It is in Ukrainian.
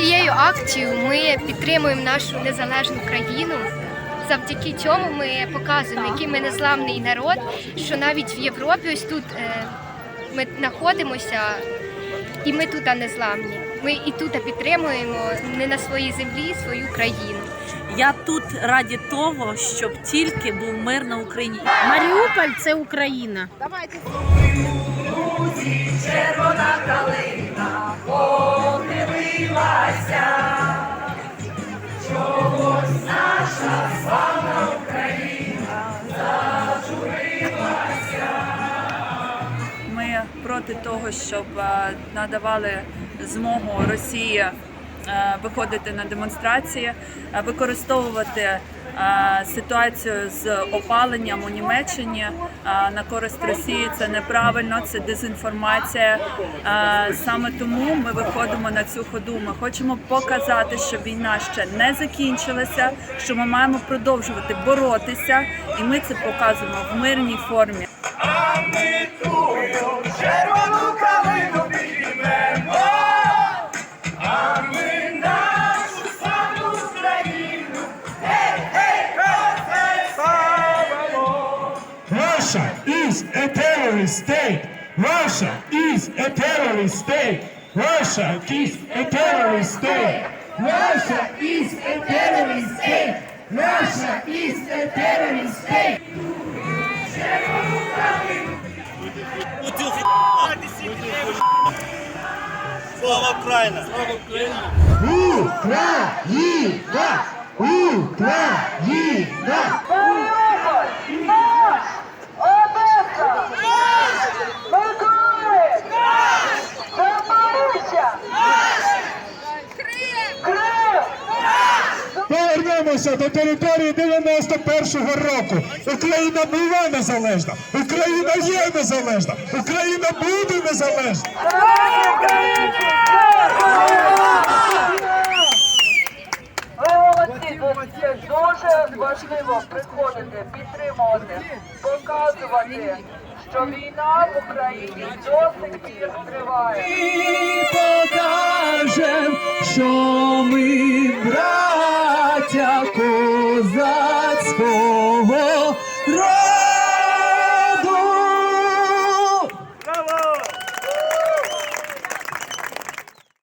Цією акцією ми підтримуємо нашу незалежну країну. Завдяки цьому ми показуємо, який ми незламний народ, що навіть в Європі ось тут е, ми знаходимося і ми тут незламні. Ми і тут підтримуємо не на своїй землі свою країну. Я тут раді того, щоб тільки був мир на Україні. Маріуполь це Україна. Проти того, щоб е, надавали змогу Росії е, виходити на демонстрації, е, використовувати ситуацію з опаленням у Німеччині на користь Росії. Це неправильно, це дезінформація. Саме тому ми виходимо на цю ходу. Ми хочемо показати, що війна ще не закінчилася, що ми маємо продовжувати боротися, і ми це показуємо в мирній формі. Russia is a terrorist state. Russia is a terrorist state. Russia is a terrorist state. Russia is a terrorist state. Russia is a terrorist state. Слава Україна! Україна! Україна! Повернемося до території 91-го року. Україна була незалежна. Україна є незалежна. Україна буде незалежна. Це дуже важливо приходити, підтримувати, показувати, що війна в Україні до сих пір триває. І покажем, що серця козацького.